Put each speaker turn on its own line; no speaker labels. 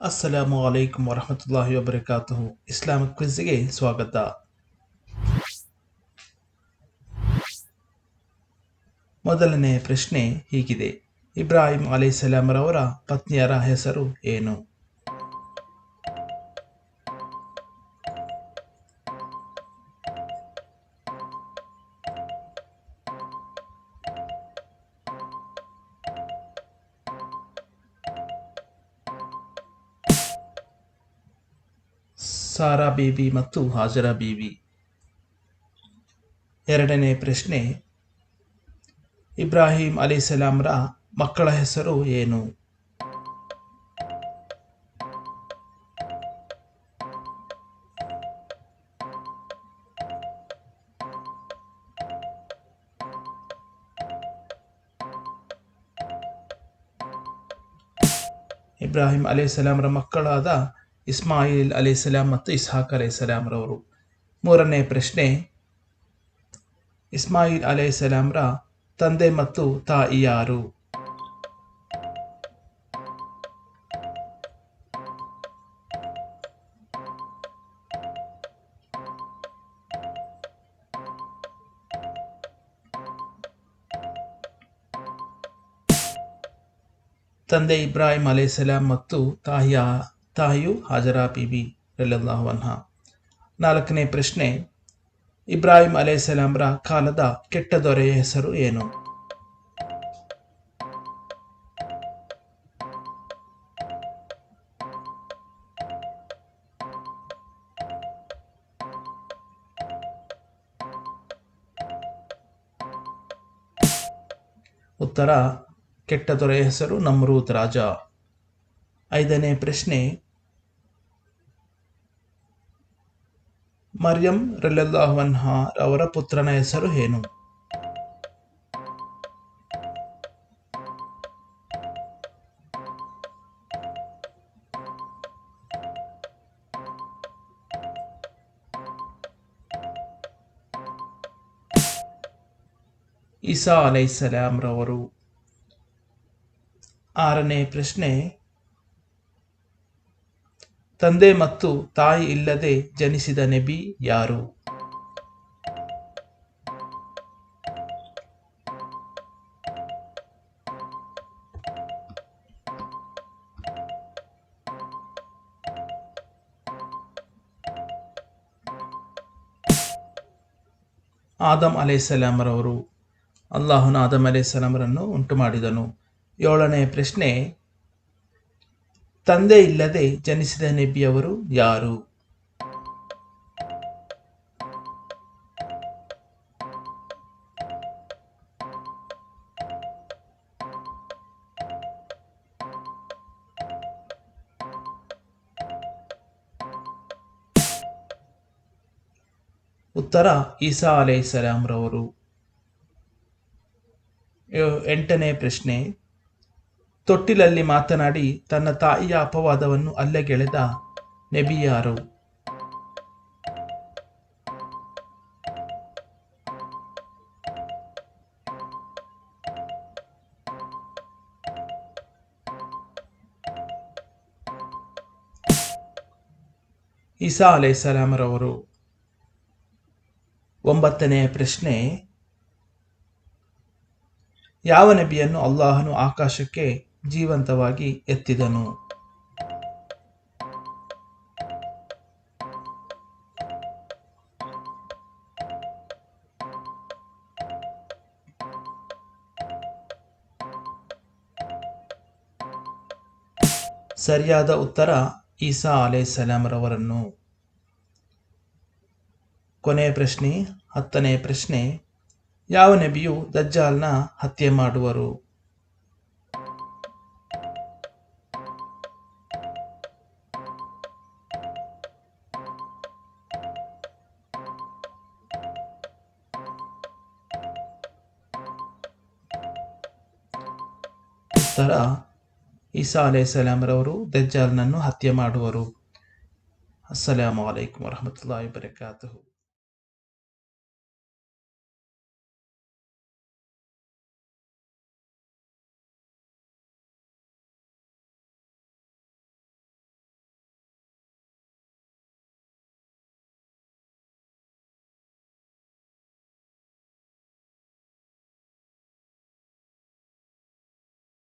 ಅಸ್ಸಲಾಮು ಅಲೈಕುಂ ವರಹಮತುಲ್ಲಾಹಿ ವಬರಕಾತುಹು Islamic ಕ್ವಿಜ್ಗೆ ಸ್ವಾಗತ ಮೊದಲನೇ ಪ್ರಶ್ನೆ ಹೀಗಿದೆ. ಇಬ್ರಾಹಿಂ ಅಲೈಹಿಸ್ಸಲಾಮರವರ ಪತ್ನಿಯರ ಹೆಸರು ಏನು? ಸಾರಾ ಬೀಬಿ ಮತ್ತು ಹಾಜರಾ ಬೀಬಿ ಎರಡನೇ ಪ್ರಶ್ನೆ, ಇಬ್ರಾಹಿಂ ಅಲಿಸಲಾಂರ ಮಕ್ಕಳ ಹೆಸರು ಏನು? ಇಬ್ರಾಹಿಂ ಅಲಿಸಲಾಂರ ಮಕ್ಕಳಾದ ಇಸ್ಮಾಯಿಲ್ ಅಲಿಸಲಾಂ ಮತ್ತು ಇಸ್ಹಾಕ್ ಅಲಿಸಲಾಂರವರು ಮೂರನೇ ಪ್ರಶ್ನೆ, ಇಸ್ಮಾಯಿಲ್ ಅಲಿಸಲಾಂರ ತಂದೆ ಮತ್ತು ತಾಯಿ ಯಾರು? ತಂದೆ ಇಬ್ರಾಹಿಂ ಸಲಾಂ ಮತ್ತು ತಾಯಿಯ ತಾಯಿಯು ಹಾಜರಾ ಬೀಬಿ ಅನ್ಹಾ. ನಾಲ್ಕನೇ ಪ್ರಶ್ನೆ, ಇಬ್ರಾಹಿಂ ಅಲೈಹಿಸ್ಸಲಾಂರ ಕಾಲದ ಕೆಟ್ಟ ದೊರೆಯ ಹೆಸರು ಏನು? ಉತ್ತರ, ಕೆಟ್ಟ ದೊರೆಯ ಹೆಸರು ನಮ್ರೂತ್ ರಾಜ. ಐದನೇ ಪ್ರಶ್ನೆ ಮರ್ಯಂ ರಲ್ಲಾಹ್ವನ್ಹ ಅವರ ಪುತ್ರನ ಹೆಸರು ಏನು ಇಸಾ ಅಲೈಸಲಾಮ್ರವರು ಆರನೇ ಪ್ರಶ್ನೆ ತಂದೆ ಮತ್ತು ತಾಯಿ ಇಲ್ಲದೆ ಜನಿಸಿದ ನೆಬಿ ಯಾರು? ಆದಮ್ ಅಲೈಸಲಾಮರವರು ಅಲ್ಲಾಹನ ಆದಮ್ ಅಲೈಸಲಾಮರನ್ನು ಉಂಟು ಮಾಡಿದನು ಏಳನೇ ಪ್ರಶ್ನೆ ತಂದೆ ಇಲ್ಲದೆ ಜನಿಸಿದ ನೆಬಿಯವರು ಯಾರು? ಉತ್ತರ ಈಸಾ ರವರು. ಎಂಟನೇ ಪ್ರಶ್ನೆ. ತೊಟ್ಟಿಲಲ್ಲಿ ಮಾತನಾಡಿ ತನ್ನ ತಾಯಿಯ ಅಪವಾದವನ್ನು ಅಲ್ಲೆಗೆಳೆದ ನೆಬಿಯಾರು ಈಸಾ ಅಲೈಸಲಾಮರವರು ಒಂಬತ್ತನೆಯ ಪ್ರಶ್ನೆ. ಯಾವ ನಬಿಯನ್ನು ಅಲ್ಲಾಹನು ಆಕಾಶಕ್ಕೆ ಜೀವಂತವಾಗಿ ಎತ್ತಿದನು. ಸರಿಯಾದ ಉತ್ತರ ಈಸಾ ಅಲೆ ಸಲಾಮರವರನ್ನು ಕೊನೆಯ ಪ್ರಶ್ನೆ, ಹತ್ತನೇ ಪ್ರಶ್ನೆ, ಯಾವ ನಬಿಯು ದಜ್ಜಾಲ್ನ ಹತ್ಯೆ ಮಾಡುವರು? ಉತ್ತರ ಈಸಾ ಅಲೈಹಿಸ್ಸಲಾಮರವರು ದಜ್ಜಾಲ್ನನ್ನು ಹತ್ಯೆ ಮಾಡುವರು. ಅಸ್ಸಲಾಮು ಅಲೈಕುಮ್ ವರಹಮತುಲ್ಲಾಹಿ ವಬರಕಾತುಹು.